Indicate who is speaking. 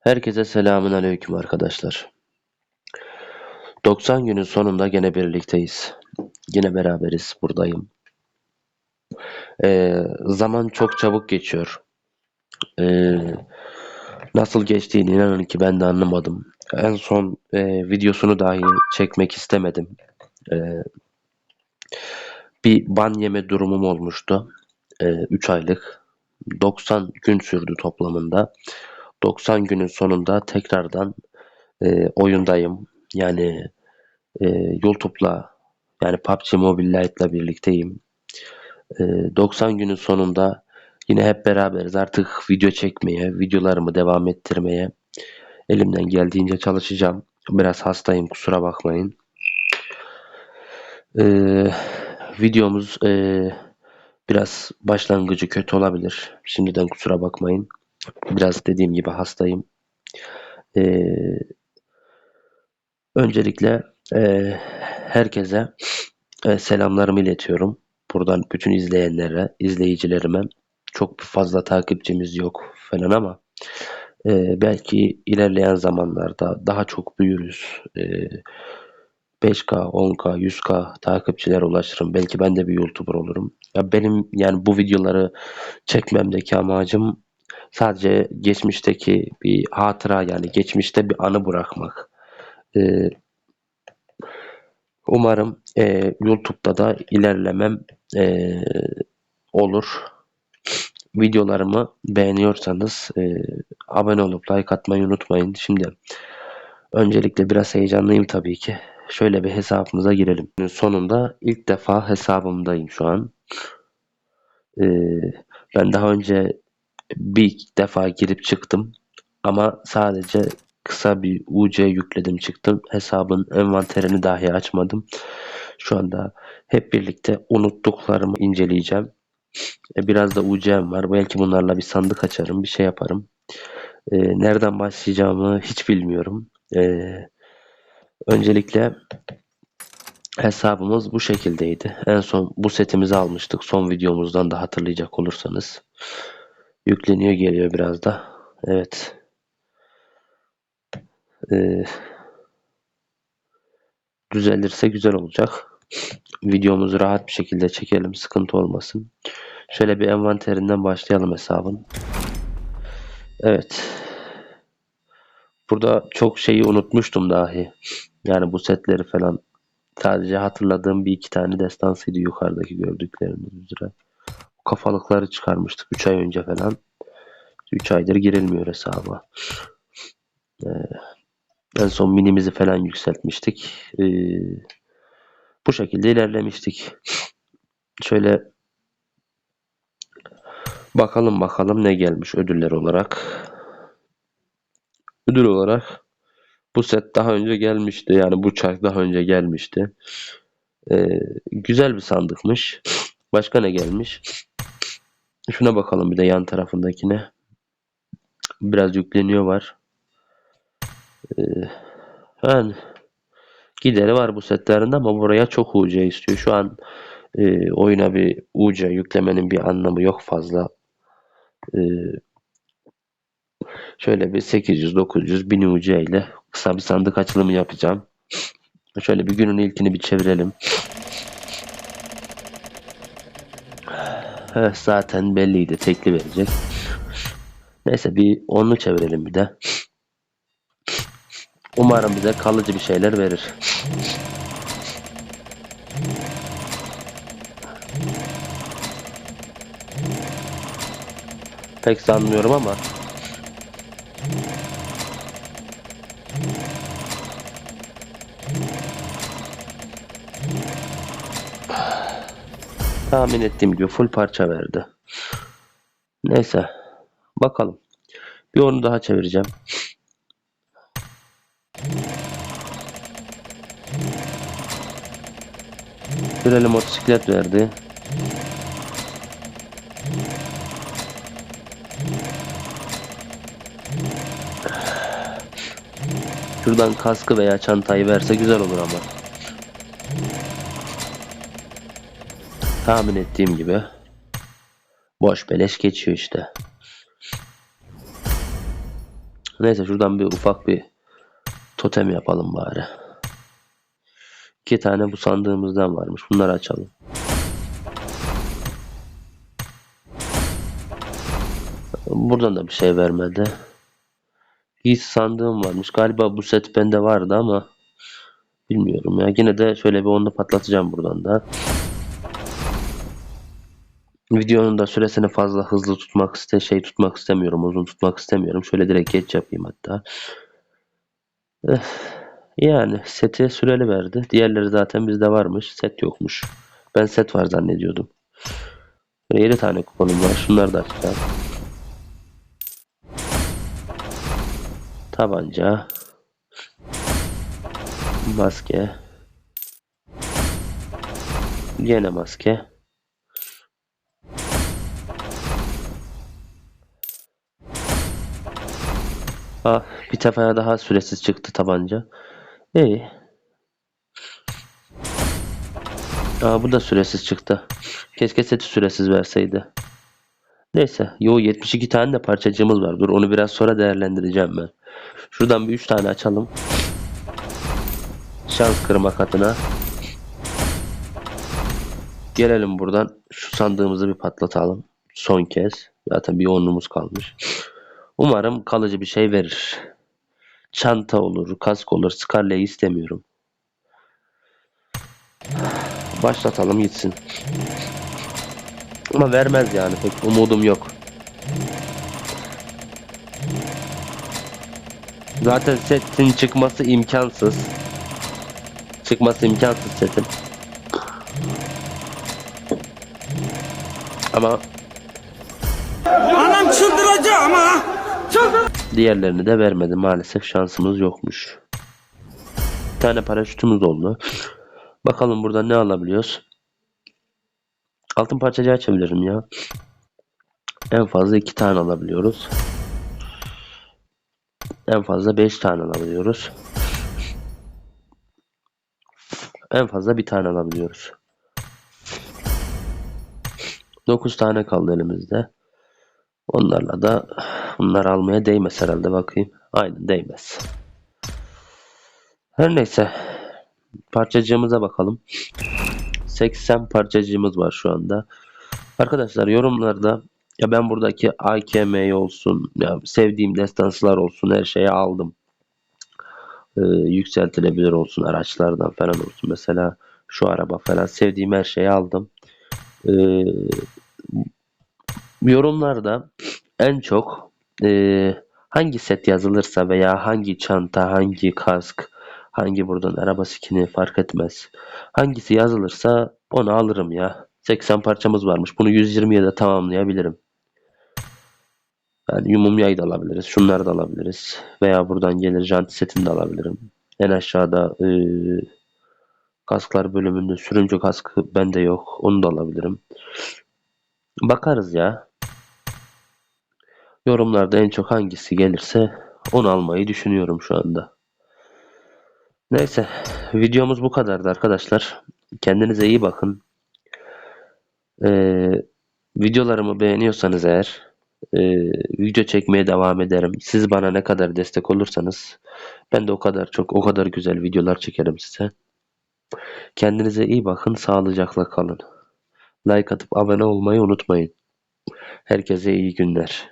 Speaker 1: Herkese selamün aleyküm arkadaşlar. 90 günün sonunda gene birlikteyiz. Yine beraberiz, buradayım. Ee, zaman çok çabuk geçiyor. Ee, nasıl geçtiğini inanın ki ben de anlamadım. En son e, videosunu dahi çekmek istemedim. Ee, bir ban yeme durumum olmuştu. 3 aylık. 90 gün sürdü toplamında. 90 günün sonunda tekrardan e, oyundayım. Yani e, YouTube'la yani PUBG Mobile Lite'la birlikteyim. E, 90 günün sonunda yine hep beraberiz. Artık video çekmeye, videolarımı devam ettirmeye elimden geldiğince çalışacağım. Biraz hastayım kusura bakmayın. E, videomuz e, biraz başlangıcı kötü olabilir. Şimdiden kusura bakmayın. Biraz dediğim gibi hastayım. Ee, öncelikle e, herkese e, selamlarımı iletiyorum. Buradan bütün izleyenlere, izleyicilerime çok fazla takipçimiz yok falan ama e, belki ilerleyen zamanlarda daha çok büyürüz. E, 5K, 10K, 100K takipçiler ulaşırım. Belki ben de bir YouTuber olurum. Ya benim yani bu videoları çekmemdeki amacım sadece geçmişteki bir hatıra yani geçmişte bir anı bırakmak. Ee, umarım e, YouTube'da da ilerlemem e, olur. Videolarımı beğeniyorsanız e, abone olup like atmayı unutmayın. Şimdi öncelikle biraz heyecanlıyım tabii ki. Şöyle bir hesabımıza girelim. Sonunda ilk defa hesabımdayım şu an. Ee, ben daha önce bir defa girip çıktım. Ama sadece kısa bir UC yükledim çıktım. Hesabın envanterini dahi açmadım. Şu anda hep birlikte unuttuklarımı inceleyeceğim. E, biraz da UC'm var. Belki bunlarla bir sandık açarım, bir şey yaparım. E, nereden başlayacağımı hiç bilmiyorum. E, öncelikle hesabımız bu şekildeydi. En son bu setimizi almıştık. Son videomuzdan da hatırlayacak olursanız. Yükleniyor geliyor biraz da. Evet. Ee, düzelirse güzel olacak. Videomuzu rahat bir şekilde çekelim. Sıkıntı olmasın. Şöyle bir envanterinden başlayalım hesabın. Evet. Burada çok şeyi unutmuştum dahi. Yani bu setleri falan sadece hatırladığım bir iki tane destansıydı yukarıdaki gördükleriniz üzere. Kafalıkları çıkarmıştık 3 ay önce falan. 3 aydır girilmiyor hesaba. Ee, en son minimizi falan yükseltmiştik. Ee, bu şekilde ilerlemiştik. Şöyle bakalım bakalım ne gelmiş ödüller olarak. Ödül olarak bu set daha önce gelmişti. Yani bu çark daha önce gelmişti. Ee, güzel bir sandıkmış. Başka ne gelmiş? Şuna bakalım bir de yan tarafındakine. Biraz yükleniyor var. Ee, yani gideri var bu setlerinde ama buraya çok UC istiyor. Şu an e, oyuna bir UC yüklemenin bir anlamı yok fazla. E, şöyle bir 800 900 1000 UC ile kısa bir sandık açılımı yapacağım. Şöyle bir günün ilkini bir çevirelim. Heh, zaten belliydi tekli verecek. Neyse bir onlu çevirelim bir de. Umarım bize kalıcı bir şeyler verir. Pek sanmıyorum ama. Tahmin ettiğim gibi full parça verdi. Neyse. Bakalım. Bir onu daha çevireceğim. Süreli motosiklet verdi. Şuradan kaskı veya çantayı verse güzel olur ama. Tahmin ettiğim gibi. Boş beleş geçiyor işte. Neyse şuradan bir ufak bir totem yapalım bari. İki tane bu sandığımızdan varmış. Bunları açalım. Buradan da bir şey vermedi. Giysi sandığım varmış. Galiba bu set bende vardı ama bilmiyorum ya. Yine de şöyle bir onu patlatacağım buradan da. Videonun da süresini fazla hızlı tutmak iste şey tutmak istemiyorum. Uzun tutmak istemiyorum. Şöyle direkt geç yapayım hatta. Eh, yani seti süreli verdi. Diğerleri zaten bizde varmış. Set yokmuş. Ben set var zannediyordum. 7 tane kuponum var. Şunları da açacağım. Tabanca. Maske. Yine maske. Ah, bir sefer daha süresiz çıktı tabanca. İyi. Aa, bu da süresiz çıktı. Keşke seti süresiz verseydi. Neyse. Yo 72 tane de parçacığımız var. Dur onu biraz sonra değerlendireceğim ben. Şuradan bir 3 tane açalım. Şans kırmak adına. Gelelim buradan. Şu sandığımızı bir patlatalım. Son kez. Zaten bir onluğumuz kalmış. Umarım kalıcı bir şey verir. Çanta olur, kask olur. Scarlet'i istemiyorum. Başlatalım gitsin. Ama vermez yani pek umudum yok. Zaten setin çıkması imkansız. Çıkması imkansız setin. Ama
Speaker 2: Anam çıldıracak ama.
Speaker 1: Diğerlerini de vermedi. Maalesef şansımız yokmuş. Bir tane paraşütümüz oldu. Bakalım burada ne alabiliyoruz. Altın parçacığı açabilirim ya. En fazla iki tane alabiliyoruz. En fazla 5 tane alabiliyoruz. En fazla bir tane alabiliyoruz. 9 tane kaldı elimizde. Onlarla da bunlar almaya değmez herhalde bakayım. Aynen değmez. Her neyse. Parçacığımıza bakalım. 80 parçacığımız var şu anda. Arkadaşlar yorumlarda ya ben buradaki AKM olsun, ya sevdiğim destanslar olsun her şeyi aldım. Ee, yükseltilebilir olsun araçlardan falan olsun. Mesela şu araba falan sevdiğim her şeyi aldım. Ee, yorumlarda en çok e, hangi set yazılırsa veya hangi çanta, hangi kask, hangi buradan araba skini fark etmez. Hangisi yazılırsa onu alırım ya. 80 parçamız varmış. Bunu 120'ye de tamamlayabilirim. Yani yumumyayı da alabiliriz. Şunları da alabiliriz. Veya buradan gelir janti setini de alabilirim. En aşağıda e, kasklar bölümünde sürümcü kaskı bende yok. Onu da alabilirim. Bakarız ya. Yorumlarda en çok hangisi gelirse onu almayı düşünüyorum şu anda. Neyse videomuz bu kadardı arkadaşlar. Kendinize iyi bakın. Ee, videolarımı beğeniyorsanız eğer e, video çekmeye devam ederim. Siz bana ne kadar destek olursanız ben de o kadar çok o kadar güzel videolar çekerim size. Kendinize iyi bakın. Sağlıcakla kalın. Like atıp abone olmayı unutmayın. Herkese iyi günler.